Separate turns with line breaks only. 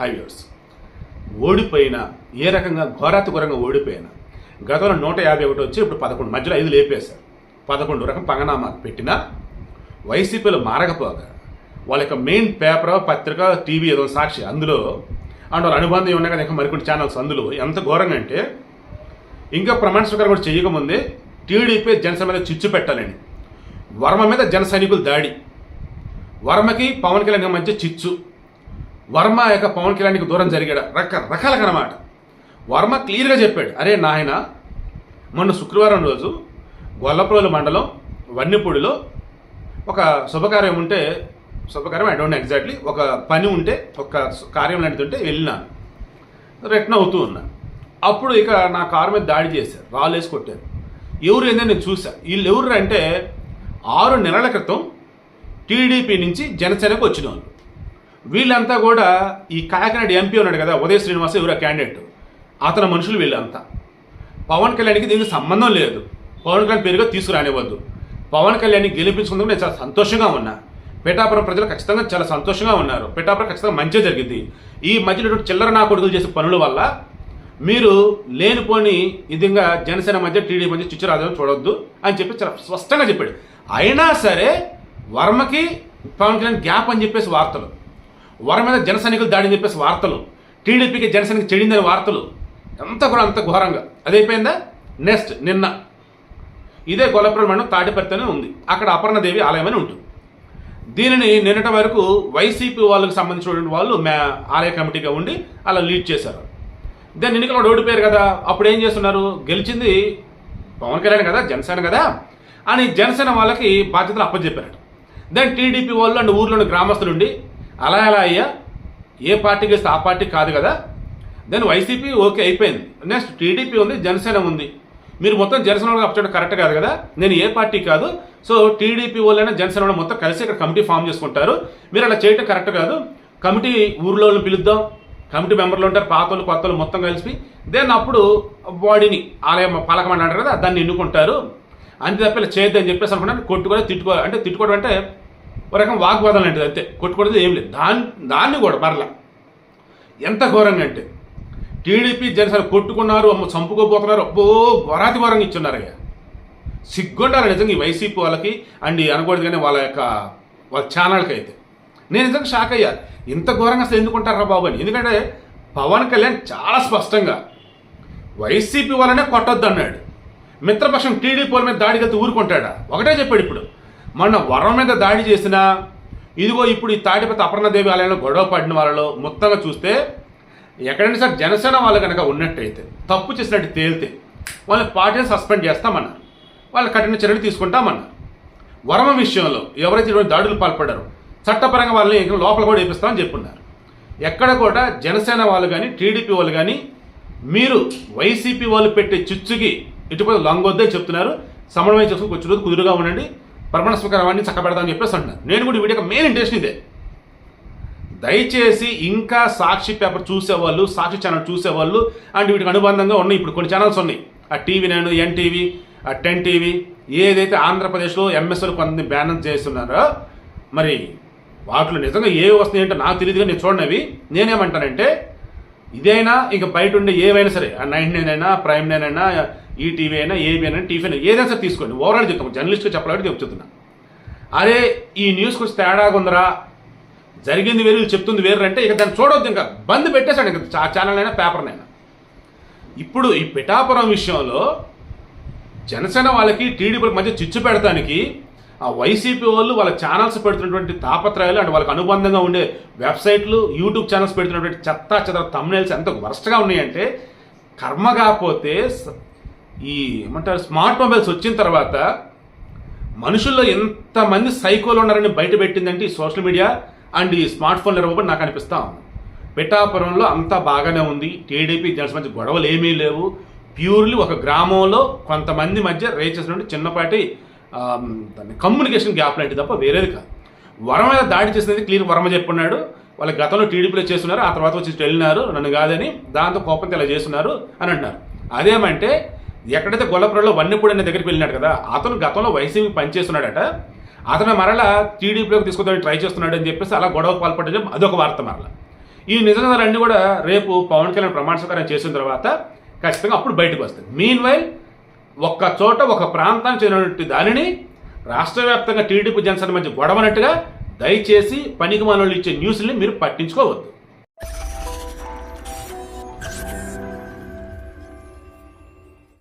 హైవేర్స్ ఓడిపోయిన ఏ రకంగా ఘోరాతి ఘోరంగా ఓడిపోయిన గతంలో నూట యాభై ఒకటి వచ్చి ఇప్పుడు పదకొండు మధ్యలో ఐదు లేపేశారు. పదకొండు రకం పంగనామా పెట్టినా వైసీపీలో మారకపోగా వాళ్ళ యొక్క మెయిన్ పేపర్ పత్రిక టీవీ ఏదో సాక్షి అందులో అండ్ వాళ్ళ అనుబంధం ఉన్నాయి కదా ఇంకా మరికొన్ని ఛానల్స్ అందులో ఎంత ఘోరంగా అంటే ఇంకా ప్రమాణ స్వీకారం కూడా చేయకముందే టీడీపీ జనసేన మీద చిచ్చు పెట్టాలని వర్మ మీద జన సైనికులు దాడి వర్మకి పవన్ కళ్యాణ్ మధ్య చిచ్చు వర్మ యొక్క పవన్ కళ్యాణ్కి దూరం జరిగాడు. రకరకాలుగా అనమాట వర్మ క్లియర్గా చెప్పాడు. అరే నాయన మొన్న శుక్రవారం రోజు గొల్లప్రోలు మండలం వన్నిపూడిలో ఒక శుభకార్యం ఉంటే శుభకార్యం ఐ డోంట్ ఎగ్జాక్ట్లీ ఒక పని ఉంటే ఒక కార్యం లాంటిది ఉంటే వెళ్ళినాను రెట్న అవుతూ ఉన్నా. అప్పుడు ఇక నా కారు మీద దాడి చేశారు రాళ్ళు కొట్టారు. ఎవరు ఏందని నేను చూశాను వీళ్ళు ఎవరు అంటే ఆరు నెలల క్రితం టీడీపీ నుంచి జనసేనకు వచ్చిన వాళ్ళు వీళ్ళంతా కూడా ఈ కాకినాడ ఎంపీ ఉన్నాడు కదా ఉదయ శ్రీనివాస ఎవరో క్యాండిడేట్. అతని మనుషులు వీళ్ళంతా. పవన్ కళ్యాణ్కి దీనికి సంబంధం లేదు. పవన్ కళ్యాణ్ పేరుగా తీసుకురానివ్వద్దు. పవన్ కళ్యాణ్ని గెలిపించుకుందుకు నేను చాలా సంతోషంగా ఉన్నా. పిఠాపురం ప్రజలు ఖచ్చితంగా చాలా సంతోషంగా ఉన్నారు. పిఠాపురం ఖచ్చితంగా మంచిగా జరిగింది. ఈ మధ్యలో చిల్లర నా కొడుకులు చేసే పనుల వల్ల మీరు లేనిపోని విధంగా జనసేన మధ్య టీడీ మధ్య చిచ్చురాజు చూడొద్దు అని చెప్పి చాలా స్పష్టంగా చెప్పాడు. అయినా సరే వర్మకి పవన్ కళ్యాణ్ గ్యాప్ అని చెప్పేసి వార్తలు. వర మీద జనసైనికులు దాడిని దాడి చెప్పేసి వార్తలు. టీడీపీకి జనసేనకి చెడిందని వార్తలు. ఎంత కూడా అంత ఘోరంగా. అదైపోయిందా? నెక్స్ట్ నిన్న. ఇదే గొల్లపురం మండలం తాటిపర్తినే ఉంది. అక్కడ అపర్ణదేవి ఆలయం అని ఉంటుంది. దీనిని నిన్నటి వరకు వైసీపీ వాళ్ళకి సంబంధించిన వాళ్ళు మే ఆలయ కమిటీగా ఉండి అలా లీడ్ చేశారు. దాని ఎన్నికలు ఓడిపోయారు కదా. అప్పుడు ఏం చేస్తున్నారు? గెలిచింది పవన్ కళ్యాణ్ కదా జనసేన కదా అని జనసేన వాళ్ళకి బాధ్యతలు అప్పచెప్పారట. దాన్ని టీడీపీ వాళ్ళు అండ్ ఊర్లోని గ్రామస్తులు ఉండి అలా ఎలా అయ్యా. ఏ పార్టీకి ఇస్తే ఆ పార్టీ కాదు కదా. దెన్ వైసీపీ ఓకే అయిపోయింది. నెక్స్ట్ టీడీపీ ఉంది జనసేన ఉంది. మీరు మొత్తం జనసేన వాళ్ళకి అప్పచడం కరెక్ట్ కాదు కదా. నేను ఏ పార్టీ కాదు. సో టీడీపీ వాళ్ళైనా జనసేన వాళ్ళు మొత్తం కలిసి ఇక్కడ కమిటీ ఫామ్ చేసుకుంటారు. మీరు అలా చేయటం కరెక్ట్ కాదు. కమిటీ ఊర్లో పిలుద్దాం. కమిటీ మెంబర్లు ఉంటారు పాత వాళ్ళు కొత్త వాళ్ళు మొత్తం కలిసి. దెన్ అప్పుడు బాడీని ఆలయం పాలకమండ అంటారు కదా దాన్ని ఎన్నుకుంటారు. అంతే తప్ప ఇలా చేయొద్దని చెప్పేసి అనుకున్నాను. కొట్టుకోవాలి తిట్టుకోవాలి. అంటే తిట్టుకోవడం అంటే ఒక రకం వాగ్వాదం లాంటిది అంతే. కొట్టుకోవడం ఏం లేదు. దాన్ని దాన్ని కూడా మరలా. ఎంత ఘోరంగా అంటే టీడీపీ జనసేన కొట్టుకున్నారు అమ్మ చంపుకోపోతున్నారు అబ్బో ఘోరాతి ఘోరంగా ఇచ్చున్నారయ్యా. సిగ్గుండాలి నిజంగా ఈ వైసీపీ వాళ్ళకి అండ్ అనకూడదు కానీ వాళ్ళ యొక్క వాళ్ళ ఛానల్కి అయితే. నేను నిజంగా షాక్ అయ్యా. ఇంత ఘోరంగా అసలు ఎందుకుంటారా బాబు అని. ఎందుకంటే పవన్ కళ్యాణ్ చాలా స్పష్టంగా వైసీపీ వాళ్ళనే కొట్టొద్దు అన్నాడు మిత్రపక్షం టీడీపీ వాళ్ళ మీద దాడికి వెళ్తే ఊరుకుంటాడా? ఒకటే చెప్పాడు ఇప్పుడు. మన వరం మీద దాడి చేసిన ఇదిగో ఇప్పుడు ఈ తాటిపతి అపర్ణదేవి ఆలయంలో గొడవ పడిన వాళ్ళలో మొత్తంగా చూస్తే ఎక్కడైనా సార్ జనసేన వాళ్ళు కనుక ఉన్నట్టయితే తప్పు చేసినట్టు తేలితే వాళ్ళని పార్టీని సస్పెండ్ చేస్తామన్నారు. వాళ్ళు కఠిన చర్యలు తీసుకుంటామన్నారు. వరమ విషయంలో ఎవరైతే ఇటువంటి దాడులు పాల్పడ్డారో చట్టపరంగా వాళ్ళని లోపల కూడా వేపిస్తామని చెప్పున్నారు. ఎక్కడ కూడా జనసేన వాళ్ళు కానీ టీడీపీ వాళ్ళు కానీ మీరు వైసీపీ వాళ్ళు పెట్టే చిచ్చుకి ఇటుపై లొంగొద్దని చెప్తున్నారు. సమన్వయం చేసుకుని కొంచెం రోజు కుదురుగా ఉండండి. ప్రమాణ స్వీకారం అన్ని చక్కబెడతామని చెప్పేసి అంటున్నారు. నేను కూడా ఈ వీడియో మెయిన్ ఇంటెన్షన్ ఇదే. దయచేసి ఇంకా సాక్షి పేపర్ చూసేవాళ్ళు సాక్షి ఛానల్ చూసేవాళ్ళు అండ్ వీటికి అనుబంధంగా ఉన్నాయి. ఇప్పుడు కొన్ని ఛానల్స్ ఉన్నాయి. ఆ టీవీ నేను ఎన్టీవీ ఆ టెన్ టీవీ ఏదైతే ఆంధ్రప్రదేశ్లో ఎంఎస్ఎల్ కొంతమంది బ్యానర్ చేస్తున్నారో మరి వాటిలో నిజంగా ఏ వస్తున్నాయి అంటే నాకు తెలియదు కానీ నేను చూడనవి నేనేమంటానంటే ఇదైనా ఇంకా బయట ఉండే ఏవైనా సరే ఆ నైన్ నైన్ అయినా ప్రైమ్ నైన్ అయినా ఈటీవీ అయినా ఏబీ అయినా టీవీ అయినా ఏదైనా సరే తీసుకోండి. ఓవరాల్ చెప్తాం. జర్నలిస్ట్గా చెప్పాలంటే చెప్తున్నా. అరే ఈ న్యూస్ కొంచెం తేడాగా ఉందరా. జరిగింది వేరు చెప్తుంది వేరు అంటే ఇక దాన్ని చూడొద్దు ఇంకా. బంద్ పెట్టేశాడు ఇంకా. చా- ఛానల్ అయినా పేపర్నైనా ఇప్పుడు ఈ పిఠాపురం విషయంలో జనసేన వాళ్ళకి టీడీపీకి మధ్య చిచ్చు పెడతానికి ఆ వైసీపీ వాళ్ళు వాళ్ళ ఛానల్స్ పెడుతున్నటువంటి తాపత్రయాలు అండ్ వాళ్ళకి అనుబంధంగా ఉండే వెబ్సైట్లు యూట్యూబ్ ఛానల్స్ పెడుతున్నటువంటి చెత్త చెత్త తమ్నేల్స్ ఎంత వరస్ట్గా ఉన్నాయంటే కర్మ కాకపోతే ఈ ఏమంటారు స్మార్ట్ మొబైల్స్ వచ్చిన తర్వాత మనుషుల్లో ఎంతమంది సైకోలు ఉన్నారని బయట పెట్టిందంటే ఈ సోషల్ మీడియా అండ్ ఈ స్మార్ట్ ఫోన్లు ఇవ్వబడి నాకు అనిపిస్తా ఉంది. పిఠాపురంలో అంతా బాగానే ఉంది. టీడీపీ జనసేన మధ్య గొడవలు ఏమీ లేవు. ప్యూర్లీ ఒక గ్రామంలో కొంతమంది మధ్య రేచేసినటువంటి చిన్నపాటి దాన్ని కమ్యూనికేషన్ గ్యాప్ లాంటిది తప్ప వేరేది కాదు. వరం మీద దాడి చేసినది క్లియర్ వర్మ చెప్పున్నాడు. వాళ్ళ గతంలో టీడీపీలో చేస్తున్నారు ఆ తర్వాత వచ్చి వెళ్ళినారు నన్ను కాదని దాంతో కోపంతో ఇలా చేస్తున్నారు అని అంటున్నారు. అదేమంటే ఎక్కడైతే గొల్లపురంలో వన్నెపూడి అనే దగ్గరికి వెళ్ళినాడు కదా అతను గతంలో వైసీపీ పనిచేస్తున్నాడట. అతను మరలా టీడీపీలోకి తీసుకొద్దామని ట్రై చేస్తున్నాడు అని చెప్పేసి అలా గొడవకు పాల్పడడం అదొక వార్త మరలా. ఈ నిజాలన్నీ కూడా రేపు పవన్ కళ్యాణ్ ప్రమాణ స్వీకారం చేసిన తర్వాత ఖచ్చితంగా అప్పుడు బయటకు వస్తుంది మీన్ వైల్ ఒక్క చోట ఒక ప్రాంతానికి చెందినటువంటి దానిని రాష్ట్ర వ్యాప్తంగా టీడీపీ జనసేన మధ్య గొడవనట్టుగా దయచేసి పనికి మనోళ్ళు ఇచ్చే న్యూస్ని మీరు పట్టించుకోవద్దు.